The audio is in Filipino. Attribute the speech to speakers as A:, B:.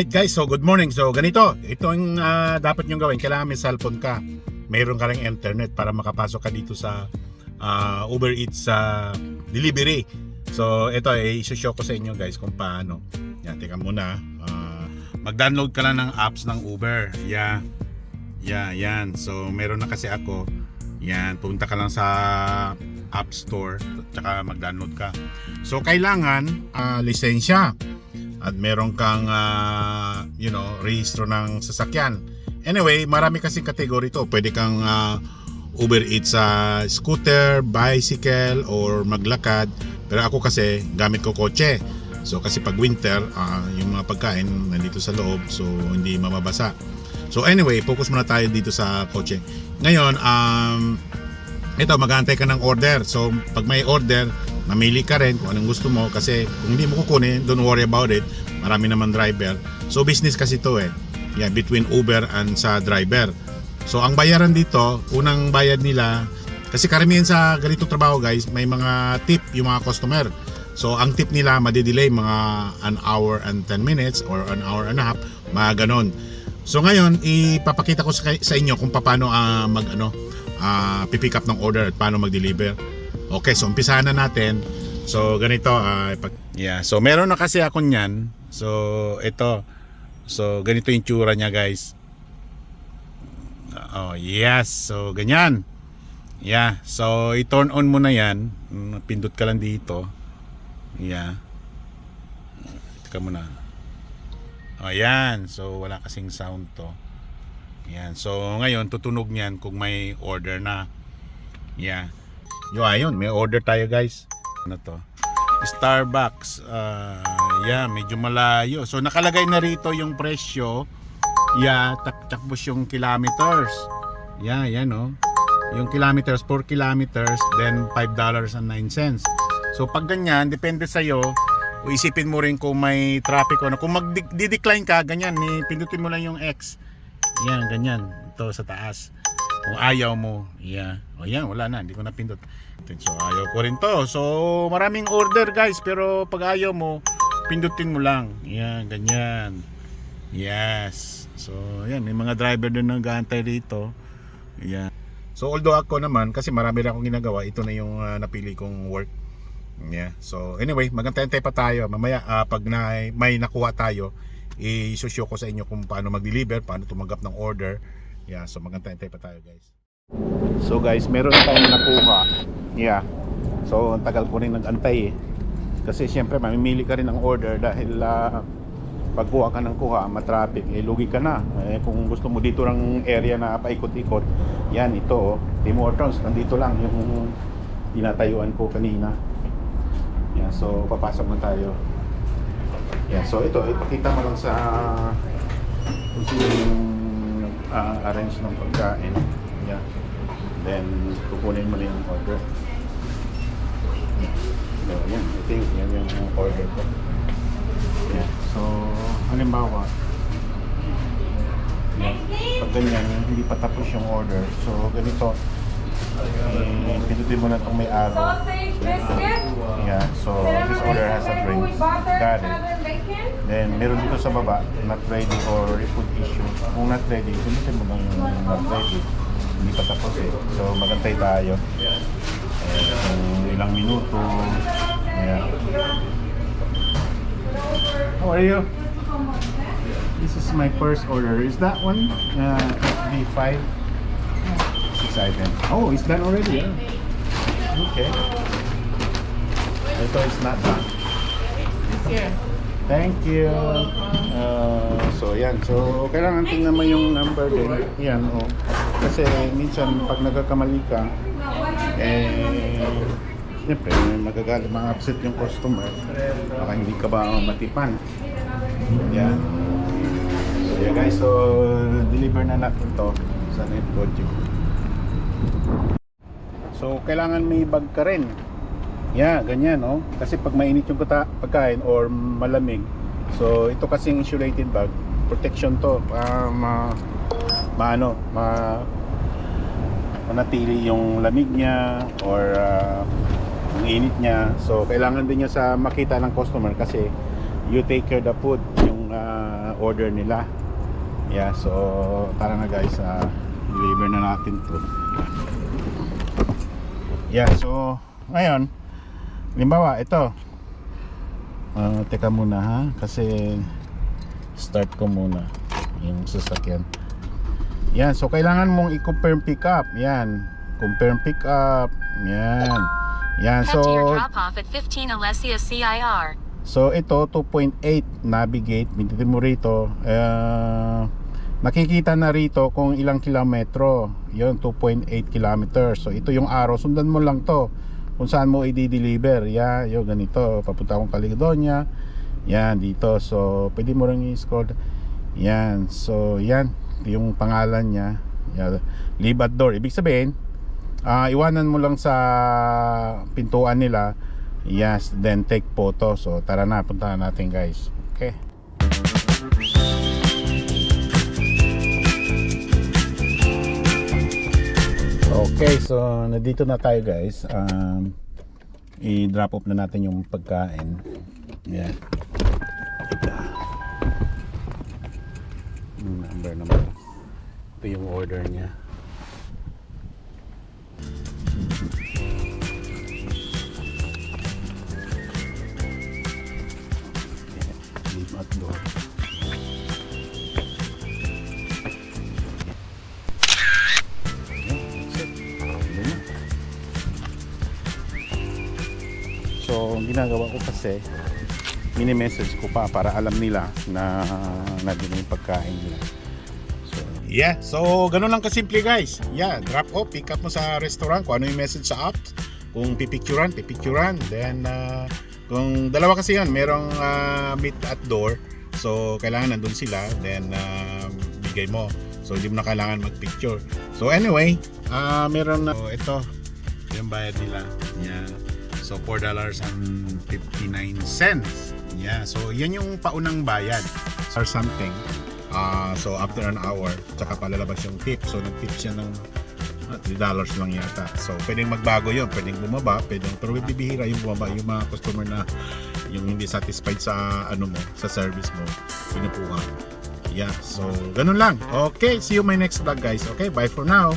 A: Alright guys, so good morning. So ganito, ito ang ah, dapat nyo gawin. Kailangan may cellphone ka. Mayroon ka ng internet para makapasok ka dito sa ah, Uber Eats sa delivery. So ito, eh, isi-show ko sa inyo guys kung paano. Yan, teka muna. Ah, mag-download ka lang ng apps ng Uber. Yeah. Yeah, yan. So meron na kasi ako. Yan, pumunta ka lang sa App Store tsaka mag-download ka. So kailangan ah, lisensya at meron kang ah, you know, rehistro ng sasakyan. Anyway, marami kasing kategory to. Pwede kang ah, Uber Eats sa scooter, bicycle, or maglakad. Pero ako kasi, gamit ko kotse. So kasi pag winter, ah, yung mga pagkain nandito sa loob, so hindi mamabasa. So anyway, focus muna tayo dito sa kotse. Ngayon, um, ito, mag-aantay ka ng order. So, pag may order, mamili ka rin kung anong gusto mo kasi kung hindi mo kukunin, don't worry about it. Marami naman driver. So, business kasi to eh. Yeah, between Uber and sa driver. So, ang bayaran dito, unang bayad nila, kasi karamihan sa ganito trabaho guys, may mga tip yung mga customer. So, ang tip nila, madidelay mga an hour and 10 minutes or an hour and a half, mga ganon. So ngayon, ipapakita ko sa, sa inyo kung paano ah, mag ano, ah, pipick up ng order at paano mag-deliver. Okay, so umpisahan na natin. So ganito, ah, ipag- yeah. So meron na kasi ako niyan. So ito. So ganito yung tsura niya, guys. Oh, yes. So ganyan. Yeah. So i-turn on mo na 'yan. Mm, Pindot ka lang dito. Yeah. Teka muna. Ayan. So, wala kasing sound to. Ayan. So, ngayon, tutunog niyan kung may order na. Yeah. Yo, ayun. May order tayo, guys. Ano to? Starbucks. Ah, yeah, medyo malayo. So, nakalagay na rito yung presyo. Yeah, tak takbos yung kilometers. Yeah, yan, oh. Yung kilometers, 4 kilometers, then $5.09. So, pag ganyan, depende sa'yo, isipin mo rin kung may traffic o ano. Kung mag-decline ka, ganyan, eh, pindutin mo lang yung X. Yan, ganyan. Ito sa taas. Kung ayaw mo, yeah. O yan, wala na, hindi ko na pindot. So, ayaw ko rin to. So, maraming order guys, pero pag ayaw mo, pindutin mo lang. Yan, ganyan. Yes. So, yan, may mga driver din nang gaantay dito. Yan. So, although ako naman, kasi marami rin akong ginagawa, ito na yung ah, napili kong work. Yeah. So anyway, magantay-antay pa tayo. Mamaya ah, pag na, may nakuha tayo, i-show ko sa inyo kung paano mag-deliver, paano tumanggap ng order. Yeah, so magantay-antay pa tayo, guys. So guys, meron tayong nakuha. Yeah. So ang tagal ko rin nag-antay eh. Kasi syempre mamimili ka rin ng order dahil ah, pagkuha ka ng kuha, matraffic, eh lugi ka na. Eh, kung gusto mo dito ng area na paikot-ikot, yan ito oh, Tim Hortons, nandito lang yung tinatayuan ko kanina. Yeah, so papasok na tayo. Yeah, so ito, ipakita mo lang sa kung sino yung nag-arrange ng pagkain. Yeah. Then, kukunin mo na yung order. So, yan. Ito yung, yan yung order ko. Yeah. So, halimbawa, yeah, pag ganyan, hindi pa tapos yung order. So, ganito, pindutin mo na itong may arrow.
B: Sausage biscuit.
A: Yeah, so this order has a drink. Got it. Then, meron dito sa baba, not ready or food issue. Kung not ready, pindutin mo lang yung not ready. Hindi pa tapos eh. So, magantay tayo. Eh, kung ilang minuto. Yeah. How are you? This is my first order. Is that one? Uh, FB5? Items. Oh, it's done already. Yeah. Okay. Ito is not done.
B: Here.
A: Thank you. Uh, so yan. So kailangan tingnan mo yung number din. Yan oh. Kasi minsan pag nagkakamali ka eh Siyempre, magagalit, mga upset yung customer. Baka hindi ka ba matipan. Yan. So yeah guys, so deliver na natin to sa net project. So kailangan may bag ka rin. Yeah, ganyan, no? Kasi pag mainit yung pagkain or malamig, so ito kasing insulated bag, protection to, para ma, maano, ma, manatili yung lamig niya or ah, yung init niya. So kailangan din niya sa makita ng customer kasi you take care the food, yung ah, order nila. Yeah, so tara na guys, ah, deliver na natin to. Yeah, so ngayon, limbawa ito. Ah, teka muna ha, kasi start ko muna yung sasakyan. Yan, so kailangan mong i-confirm pick up. Yan, confirm pick up. Yan. Yan, so
C: drop off at 15 Alessia CIR.
A: So ito 2.8 navigate pindutin mo rito uh, nakikita na rito kung ilang kilometro. Yun 2.8 kilometers. So ito yung arrow sundan mo lang to kung saan mo i-deliver. Yeah, yun ganito. Papunta akong Caledonia. Yan dito. So pwede mo rin i-scroll. Yan. So yan. Yung pangalan niya. Yan, leave at door. Ibig sabihin ah, iwanan mo lang sa pintuan nila. Yes, then take photo. So tara na, puntahan natin guys. Okay. Okay, so nandito na tayo guys. Um, i-drop off na natin yung pagkain. Yung number naman. Ito yung order niya. So, ang ginagawa ko kasi, mini-message ko pa para alam nila na nandun yung pagkain nila. So, yeah. So, ganun lang kasimple guys. Yeah, drop off, pick up mo sa restaurant kung ano yung message sa app. Kung pipicturan, pipicturan. Then, uh, kung dalawa kasi yun, merong uh, meet at door. So, kailangan nandun sila. Then, uh, bigay mo. So, hindi mo na kailangan mag-picture. So, anyway, uh, meron na so, ito. Yung bayad nila. Yeah. So, $4.59. Yeah. So, yan yung paunang bayad. Or something. Ah, so, after an hour, tsaka palalabas yung tip. So, nag-tip siya ng ah, $3 lang yata. So, pwedeng magbago yun. Pwedeng bumaba. Pwedeng, pero bibihira yung bumaba. Yung mga customer na yung hindi satisfied sa ano mo, sa service mo, pinupuha. Yeah, so ganun lang. Okay, see you my next vlog guys. Okay, bye for now.